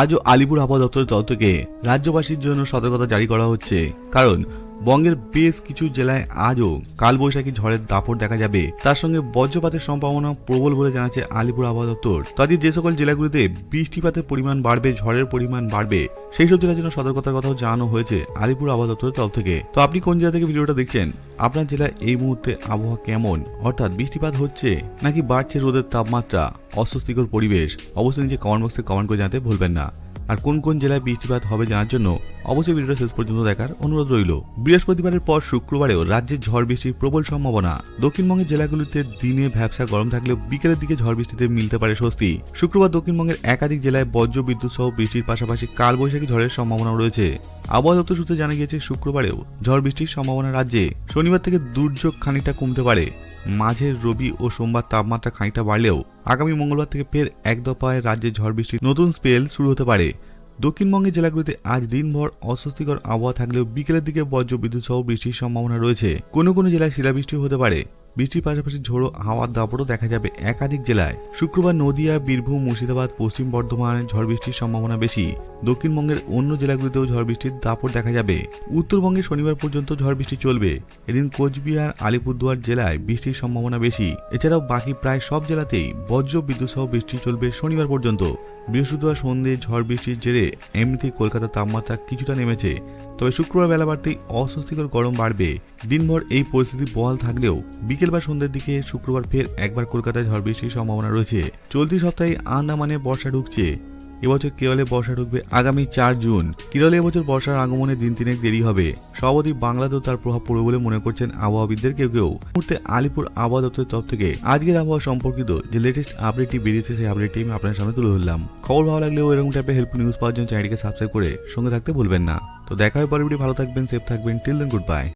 আজও আলিপুর আবহাওয়া দপ্তরের তরফ থেকে রাজ্যবাসীর জন্য সতর্কতা জারি করা হচ্ছে। কারণ বঙ্গের বেশ কিছু জেলায় আজও কালবৈশাখী ঝড়ের দাপট দেখা যাবে। তার সঙ্গে বজ্রপাতের সম্ভাবনা প্রবল বলে জানাচ্ছে আলিপুর আবহাওয়া দপ্তর। তাদের যে সকল জেলাগুলিতে বৃষ্টিপাতের পরিমাণ বাড়বে, ঝড়ের পরিমাণ বাড়বে, সেই সব জেলার জন্য সতর্কতার কথাও জানানো হয়েছে আলিপুর আবহাওয়া দপ্তরের তরফ থেকে। তো আপনি কোন জেলা থেকে ভিডিওটা দেখছেন? আপনার জেলায় এই মুহূর্তে আবহাওয়া কেমন? অর্থাৎ বৃষ্টিপাত হচ্ছে নাকি বাড়ছে রোদের তাপমাত্রা, অস্বস্তিকর পরিবেশ? অবশ্যই নিজে কমেন্ট বক্সে কমেন্ট করে জানাতে ভুলবেন না। আর কোন কোন জেলায় বৃষ্টিপাত হবে জানার জন্য অবশ্যই ভিডিওটা শেষ পর্যন্ত দেখার অনুরোধ রইল। বৃহস্পতিবারের পর শুক্রবারেও রাজ্যে ঝড় বৃষ্টির প্রবল সম্ভাবনা। দক্ষিণবঙ্গের জেলাগুলিতে দিনে ভ্যাবসা গরম থাকলেও বিকেলের দিকে ঝড় বৃষ্টিতে মিলতে পারে স্বস্তি। শুক্রবার দক্ষিণবঙ্গের একাধিক জেলায় বজ্র বিদ্যুৎ সহ বৃষ্টির পাশাপাশি কালবৈশাখী ঝড়ের সম্ভাবনা রয়েছে। আবহাওয়া দপ্তর সূত্রে জানা গিয়েছে, শুক্রবারেও ঝড় বৃষ্টির সম্ভাবনা রাজ্যে। শনিবার থেকে দুর্যোগ খানিকটা কমতে পারে। মাঝের রবি ও সোমবার তাপমাত্রা খানিকটা বাড়লেও আগামী মঙ্গলবার থেকে ফের এক দফায় রাজ্যে ঝড় বৃষ্টির নতুন স্পেল শুরু হতে পারে। দক্ষিণবঙ্গের জেলাগুলিতে আজ দিনভর অস্বস্তিকর আবহাওয়া থাকলেও বিকেলের দিকে বজ্র বিদ্যুৎ সহ বৃষ্টির সম্ভাবনা রয়েছে। কোনো কোনো জেলায় শিলাবৃষ্টি হতে পারে। বৃষ্টির পাশাপাশি ঝোড়ো হাওয়ার দাপটও দেখা যাবে একাধিক জেলায়। শুক্রবার নদিয়া, বীরভূম, মুর্শিদাবাদ, পশ্চিম বর্ধমান ঝড় বৃষ্টির সম্ভাবনা বেশি। দক্ষিণবঙ্গের অন্য জেলাগুলিতেও ঝড় বৃষ্টির দাপট দেখা যাবে। উত্তরবঙ্গে শনিবার পর্যন্ত ঝড় বৃষ্টি চলবে। এদিন কোচবিহার, আলিপুরদুয়ার জেলায় বৃষ্টির সম্ভাবনা বেশি। এছাড়াও বাকি প্রায় সব জেলাতেই বজ্র বিদ্যুৎ সহ বৃষ্টি চলবে শনিবার পর্যন্ত। বৃহস্পতিবার সন্ধ্যে ঝড় বৃষ্টির জেরে এমনিতেই কলকাতার তাপমাত্রা কিছুটা নেমেছে। তবে শুক্রবার বেলা বাড়তেই অস্বস্তিকর গরম বাড়বে। দিনভর এই পরিস্থিতি বহাল থাকলেও বিকেল বা সন্ধ্যের দিকে শুক্রবার ফের একবার কলকাতায় ঝড় বৃষ্টির সম্ভাবনা রয়েছে। চলতি সপ্তাহে আন্দামানে বর্ষা ঢুকছে। এবছর কেরলে বর্ষা ঢুকবে আগামী চার জুন। কেরলে এবছর বর্ষার আগমনে দিন তিনেক দেরি হবে। সভাপতি বাংলাতেও তার প্রভাব পড়বে বলে মনে করছেন আবহাওয়াবিদদের কেউ কেউ। মুহূর্তে আলিপুর আবহাওয়া দপ্তরের তরফ থেকে আজকের আবহাওয়া সম্পর্কিত যে লেটেস্ট আপডেটটি বেরিয়েছে, সেই আপডেটটি আমি আপনার সামনে তুলে ধরলাম। খবর ভালো লাগলেও এরকম টাইপের হেল্পফুল নিউজ পাওয়ার জন্য চ্যানেলটিকে সাবস্ক্রাইব করে সঙ্গে থাকতে ভুলবেন না। তো দেখা হয় পরে ভালো থাকবেন সেফ থাকবেন টিল দেন গুড বাই